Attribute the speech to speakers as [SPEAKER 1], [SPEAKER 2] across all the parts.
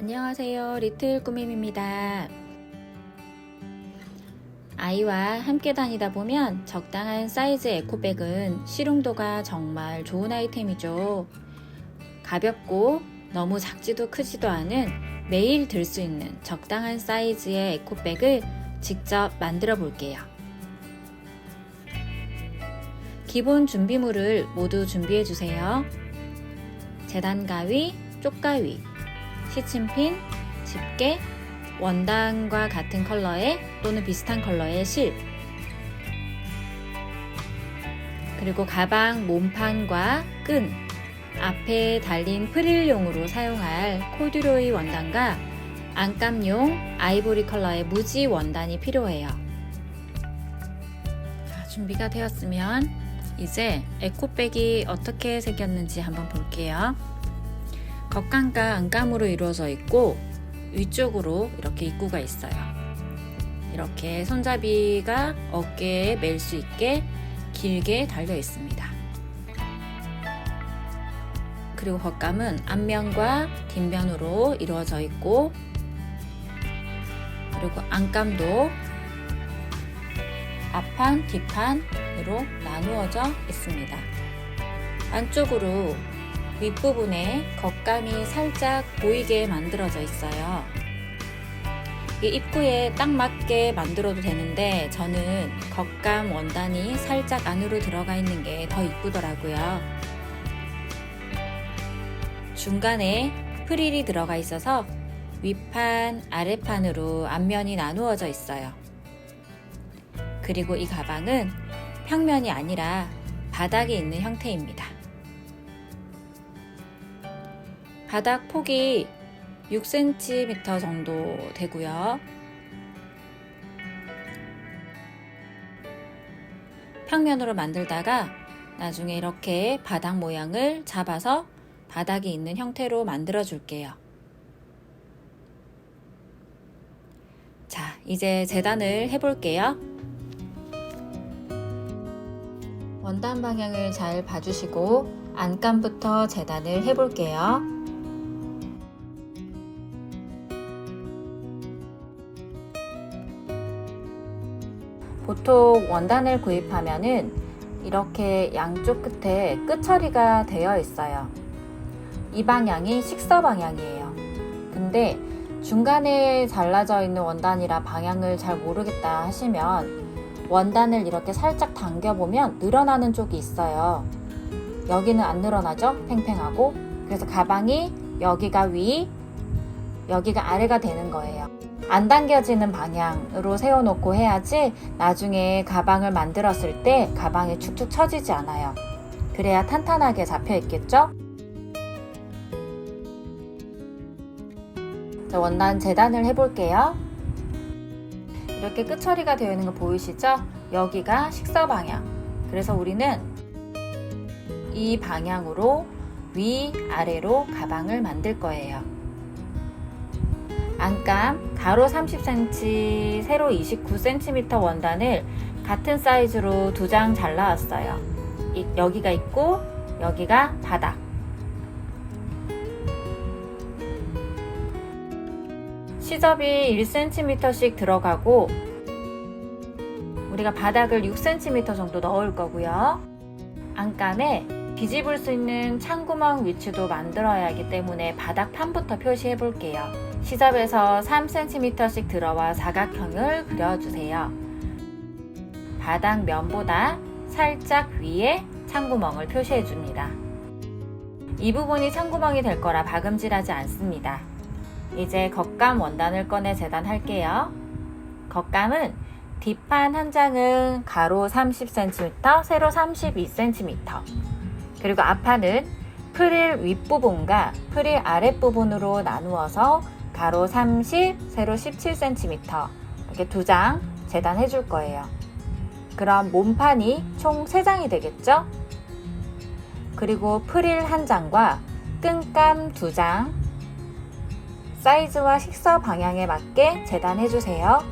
[SPEAKER 1] 안녕하세요. 리틀 꾸밈입니다. 아이와 함께 다니다 보면 적당한 사이즈 에코백은 실용도가 정말 좋은 아이템이죠. 가볍고 너무 작지도 크지도 않은 매일 들 수 있는 적당한 사이즈의 에코백을 직접 만들어 볼게요. 기본 준비물을 모두 준비해 주세요. 재단 가위, 쪽가위, 시침핀, 집게, 원단과 같은 컬러의 또는 비슷한 컬러의 실, 그리고 가방 몸판과 끈, 앞에 달린 프릴용으로 사용할 코듀로이 원단과 안감용 아이보리 컬러의 무지 원단이 필요해요. 자, 준비가 되었으면 이제 에코백이 어떻게 생겼는지 한번 볼게요. 겉감과 안감으로 이루어져 있고 위쪽으로 이렇게 입구가 있어요. 이렇게 손잡이가 어깨에 멜 수 있게 길게 달려 있습니다. 그리고 겉감은 앞면과 뒷면으로 이루어져 있고 그리고 안감도 앞판, 뒷판으로 나누어져 있습니다. 안쪽으로 윗부분에 겉감이 살짝 보이게 만들어져 있어요. 이 입구에 딱 맞게 만들어도 되는데 저는 겉감 원단이 살짝 안으로 들어가 있는 게 더 이쁘더라고요. 중간에 프릴이 들어가 있어서 윗판, 아랫판으로 앞면이 나누어져 있어요. 그리고 이 가방은 평면이 아니라 바닥에 있는 형태입니다. 바닥 폭이 6cm 정도 되고요. 평면으로 만들다가 나중에 이렇게 바닥 모양을 잡아서 바닥에 있는 형태로 만들어 줄게요. 자, 이제 재단을 해볼게요. 원단 방향을 잘 봐주시고 안감부터 재단을 해볼게요. 보통 원단을 구입하면은 이렇게 양쪽 끝에 끝 처리가 되어 있어요. 이 방향이 식서 방향이에요. 근데 중간에 잘라져 있는 원단이라 방향을 잘 모르겠다 하시면 원단을 이렇게 살짝 당겨보면 늘어나는 쪽이 있어요. 여기는 안 늘어나죠? 팽팽하고. 그래서 가방이 여기가 위, 여기가 아래가 되는 거예요. 안 당겨지는 방향으로 세워놓고 해야지 나중에 가방을 만들었을 때 가방이 축축 처지지 않아요. 그래야 탄탄하게 잡혀 있겠죠? 자, 원단 재단을 해볼게요. 이렇게 끝처리가 되어 있는 거 보이시죠? 여기가 식서 방향. 그래서 우리는 이 방향으로 위, 아래로 가방을 만들 거예요. 안감 가로 30cm, 세로 29cm 원단을 같은 사이즈로 두 장 잘라왔어요. 이, 여기가 있고 여기가 바닥. 시접이 1cm씩 들어가고 우리가 바닥을 6cm 정도 넣을 거고요. 안감에 뒤집을 수 있는 창구멍 위치도 만들어야 하기 때문에 바닥 판부터 표시해 볼게요. 시접에서 3cm씩 들어와 사각형을 그려주세요. 바닥 면보다 살짝 위에 창구멍을 표시해 줍니다. 이 부분이 창구멍이 될 거라 박음질하지 않습니다. 이제 겉감 원단을 꺼내 재단할게요. 겉감은 뒷판 한 장은 가로 30cm, 세로 32cm, 그리고 앞판은 프릴 윗부분과 프릴 아랫부분으로 나누어서 가로 30, 세로 17cm 이렇게 두 장 재단해 줄 거예요. 그럼 몸판이 총 3장이 되겠죠? 그리고 프릴 한 장과 끈감 두 장, 사이즈와 식서 방향에 맞게 재단해 주세요.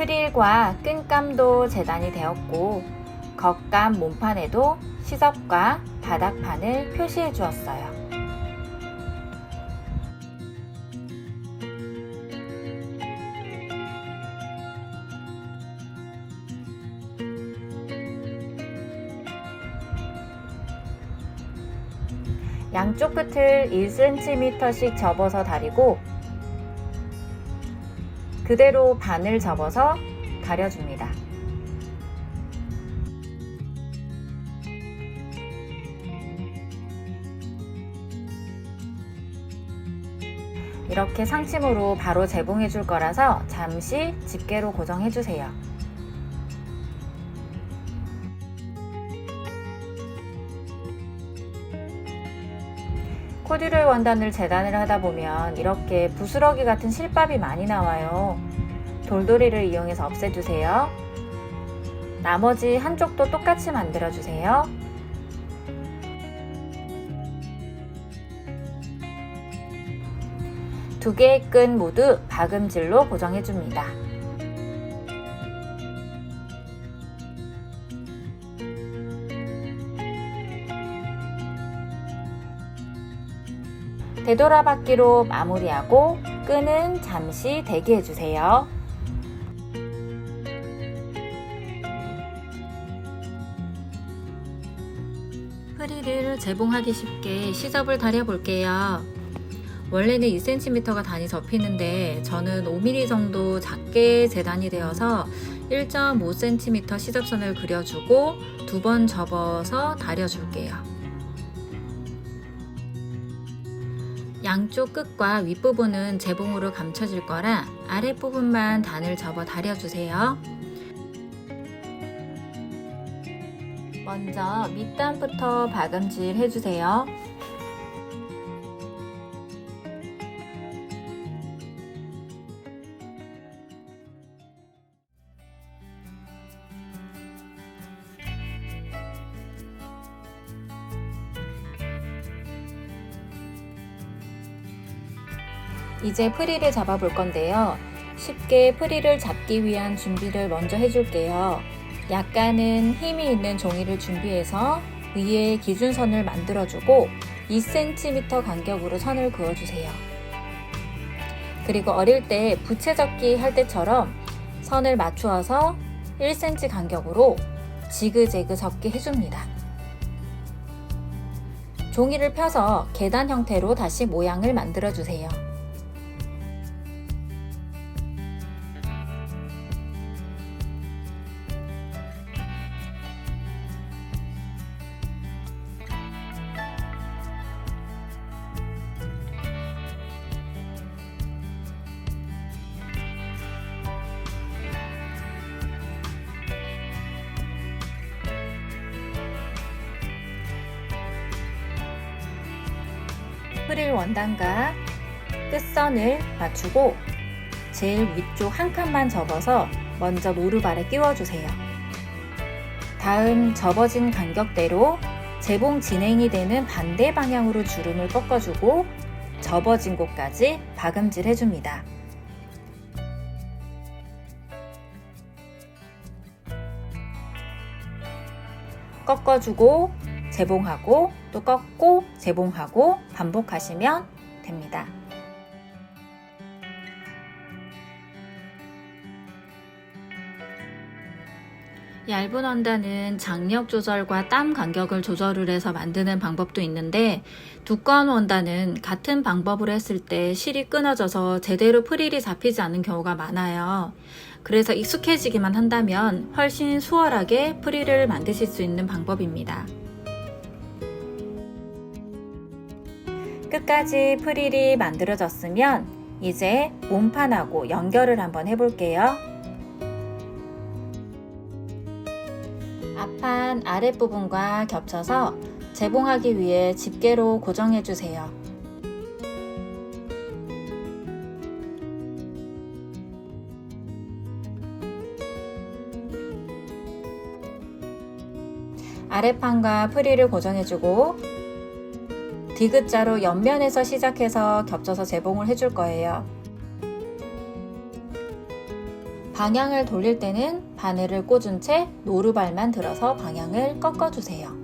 [SPEAKER 1] 프릴과 끈감도 재단이 되었고 겉감 몸판에도 시접과 바닥판을 표시해 주었어요. 양쪽 끝을 1cm씩 접어서 다리고 그대로 반을 접어서 다려줍니다. 이렇게 상침으로 바로 재봉해 줄 거라서 잠시 집게로 고정해 주세요. 코듀로이 원단을 재단을 하다 보면 이렇게 부스러기 같은 실밥이 많이 나와요. 돌돌이를 이용해서 없애주세요. 나머지 한쪽도 똑같이 만들어주세요. 두 개의 끈 모두 박음질로 고정해줍니다. 되돌아 받기로 마무리하고 끈은 잠시 대기해 주세요. 프리를 재봉하기 쉽게 시접을 다려 볼게요. 원래는 2cm가 단이 접히는데 저는 5mm 정도 작게 재단이 되어서 1.5cm 시접선을 그려주고 두 번 접어서 다려줄게요. 양쪽 끝과 윗부분은 재봉으로 감춰질 거라 아랫부분만 단을 접어 다려주세요. 먼저 밑단부터 박음질 해주세요. 이제 프리를 잡아 볼 건데요. 쉽게 프리를 잡기 위한 준비를 먼저 해줄게요. 약간은 힘이 있는 종이를 준비해서 위에 기준선을 만들어주고 2cm 간격으로 선을 그어주세요. 그리고 어릴 때 부채 접기 할 때처럼 선을 맞추어서 1cm 간격으로 지그재그 접기 해줍니다. 종이를 펴서 계단 형태로 다시 모양을 만들어주세요. 프릴 원단과 끝선을 맞추고 제일 위쪽 한 칸만 접어서 먼저 노루발에 끼워주세요. 다음 접어진 간격대로 재봉 진행이 되는 반대 방향으로 주름을 꺾어주고 접어진 곳까지 박음질 해줍니다. 꺾어주고 재봉하고 또 꺾고 재봉하고 반복하시면 됩니다. 얇은 원단은 장력 조절과 땀 간격을 조절을 해서 만드는 방법도 있는데 두꺼운 원단은 같은 방법으로 했을 때 실이 끊어져서 제대로 프릴이 잡히지 않는 경우가 많아요. 그래서 익숙해지기만 한다면 훨씬 수월하게 프릴을 만드실 수 있는 방법입니다. 끝까지 프릴이 만들어졌으면 이제 몸판하고 연결을 한번 해볼게요. 앞판 아랫부분과 겹쳐서 재봉하기 위해 집게로 고정해주세요. 아랫판과 프릴을 고정해주고 디귿자로 옆면에서 시작해서 겹쳐서 재봉을 해줄 거예요. 방향을 돌릴 때는 바늘을 꽂은 채 노루발만 들어서 방향을 꺾어주세요.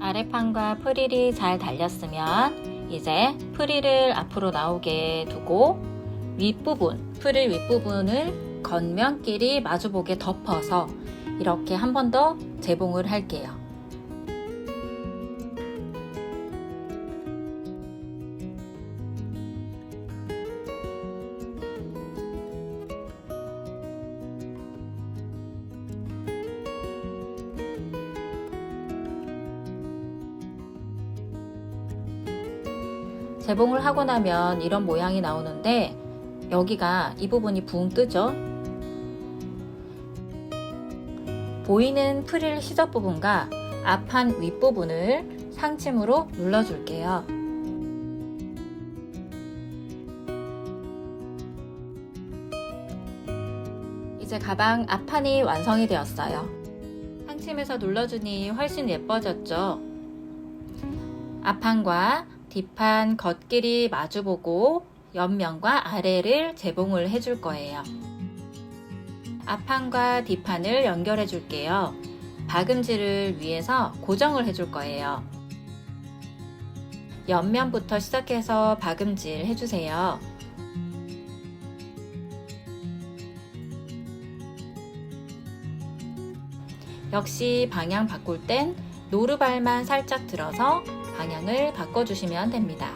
[SPEAKER 1] 아래판과 프릴이 잘 달렸으면 이제 프릴을 앞으로 나오게 두고 윗부분, 프릴 윗부분을 겉면끼리 마주보게 덮어서 이렇게 한 번 더 재봉을 할게요. 재봉을 하고 나면 이런 모양이 나오는데 여기가 이 부분이 붕 뜨죠? 보이는 프릴 시접 부분과 앞판 윗부분을 상침으로 눌러줄게요. 이제 가방 앞판이 완성이 되었어요. 상침에서 눌러주니 훨씬 예뻐졌죠? 앞판과 뒷판 겉길이 마주보고 옆면과 아래를 재봉을 해줄 거예요. 앞판과 뒷판을 연결해 줄게요. 박음질을 위해서 고정을 해줄 거예요. 옆면부터 시작해서 박음질 해주세요. 역시 방향 바꿀 땐 노루발만 살짝 들어서 방향을 바꿔주시면 됩니다.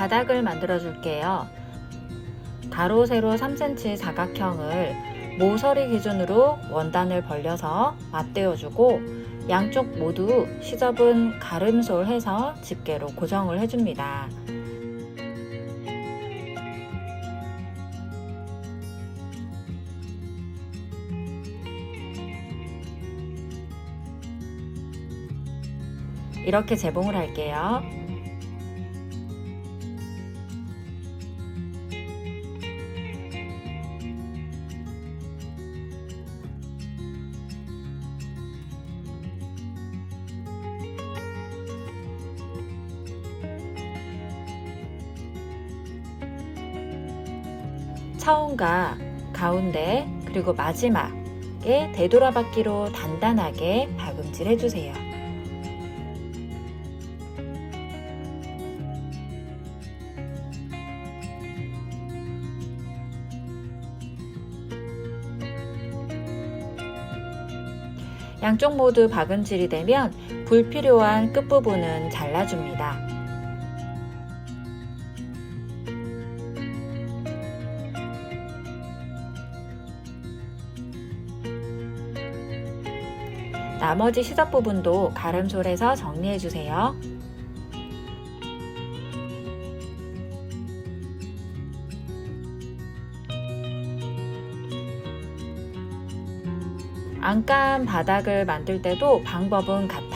[SPEAKER 1] 바닥을 만들어 줄게요. 가로 세로 3cm 사각형을 모서리 기준으로 원단을 벌려서 맞대어 주고 양쪽 모두 시접은 가름솔 해서 집게로 고정을 해줍니다. 이렇게 재봉을 할게요. 차원과 가운데 그리고 마지막에 되돌아받기로 단단하게 박음질 해주세요. 양쪽 모두 박음질이 되면 불필요한 끝부분은 잘라줍니다. 나머지 시접 부분도 가름솔에서 정리해 주세요. 안감 바닥을 만들 때도 방법은 같아요.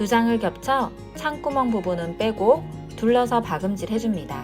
[SPEAKER 1] 두 장을 겹쳐 창구멍 부분은 빼고 둘러서 박음질 해줍니다.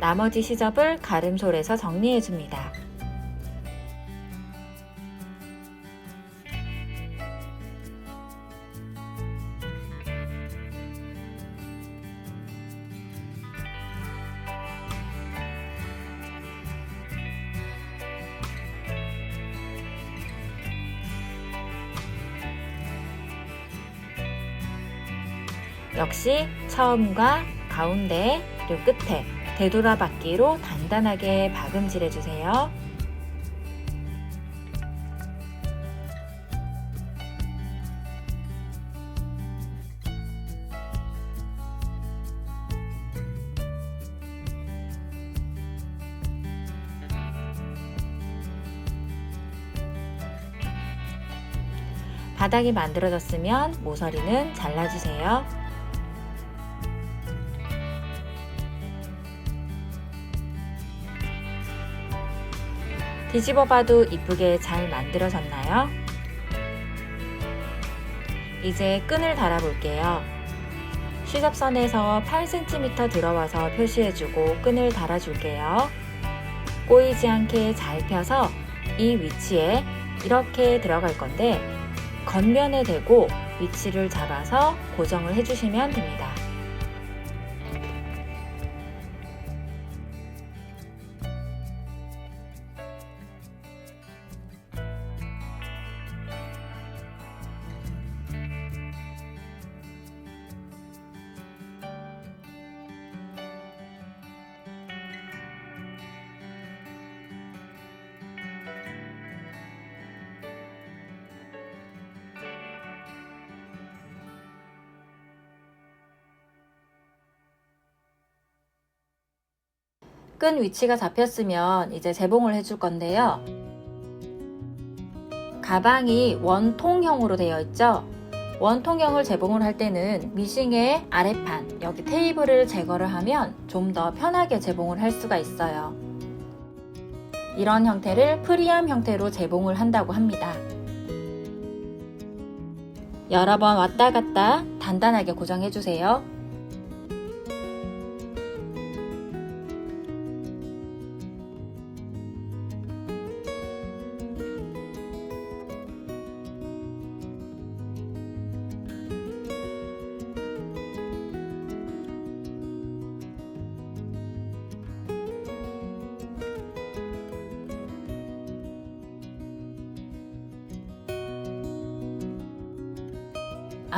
[SPEAKER 1] 나머지 시접을 가름솔에서 정리해 줍니다. 역시 처음과 가운데 그리고 끝에 되돌아받기로 단단하게 박음질해 주세요. 바닥이 만들어졌으면 모서리는 잘라주세요. 뒤집어 봐도 이쁘게 잘 만들어졌나요? 이제 끈을 달아 볼게요. 시접선에서 8cm 들어와서 표시해주고 끈을 달아줄게요. 꼬이지 않게 잘 펴서 이 위치에 이렇게 들어갈 건데 겉면에 대고 위치를 잡아서 고정을 해주시면 됩니다. 끈 위치가 잡혔으면 이제 재봉을 해줄 건데요. 가방이 원통형으로 되어 있죠. 원통형을 재봉을 할 때는 미싱의 아래판, 여기 테이블을 제거를 하면 좀 더 편하게 재봉을 할 수가 있어요. 이런 형태를 프리암 형태로 재봉을 한다고 합니다. 여러 번 왔다 갔다 단단하게 고정해 주세요.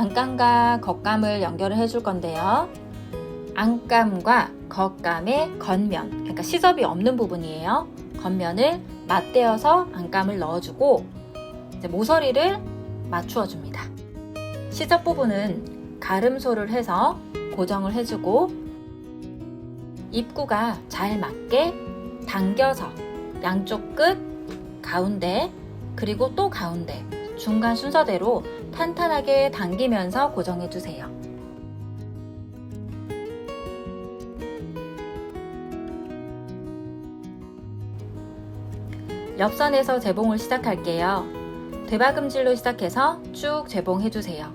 [SPEAKER 1] 안감과 겉감을 연결을 해줄 건데요. 안감과 겉감의 겉면, 그러니까 시접이 없는 부분이에요. 겉면을 맞대어서 안감을 넣어주고 모서리를 맞추어 줍니다. 시접 부분은 가름소를 해서 고정을 해주고 입구가 잘 맞게 당겨서 양쪽 끝, 가운데, 그리고 또 가운데 중간 순서대로 탄탄하게 당기면서 고정해 주세요. 옆선에서 재봉을 시작할게요. 대박음질로 시작해서 쭉 재봉해 주세요.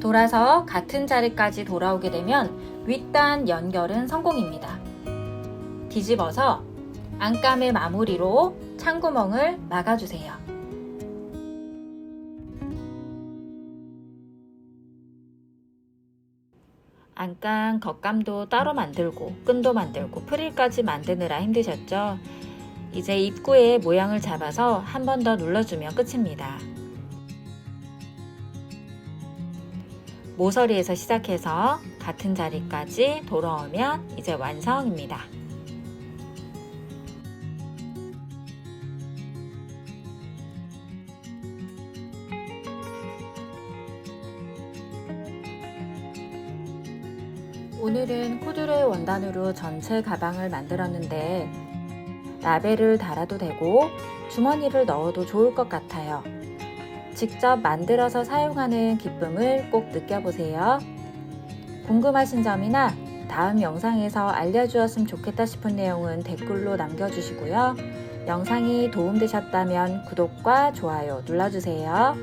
[SPEAKER 1] 돌아서 같은 자리까지 돌아오게 되면 윗단 연결은 성공입니다. 뒤집어서 안감의 마무리로 창구멍을 막아주세요. 안감 겉감도 따로 만들고 끈도 만들고 프릴까지 만드느라 힘드셨죠? 이제 입구에 모양을 잡아서 한 번 더 눌러주면 끝입니다. 모서리에서 시작해서 같은 자리까지 돌아오면 이제 완성입니다. 오늘은 코듀로이 원단으로 전체 가방을 만들었는데 라벨을 달아도 되고 주머니를 넣어도 좋을 것 같아요. 직접 만들어서 사용하는 기쁨을 꼭 느껴보세요. 궁금하신 점이나 다음 영상에서 알려주었으면 좋겠다 싶은 내용은 댓글로 남겨주시고요. 영상이 도움되셨다면 구독과 좋아요 눌러주세요.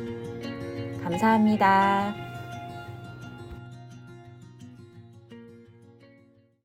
[SPEAKER 1] 감사합니다.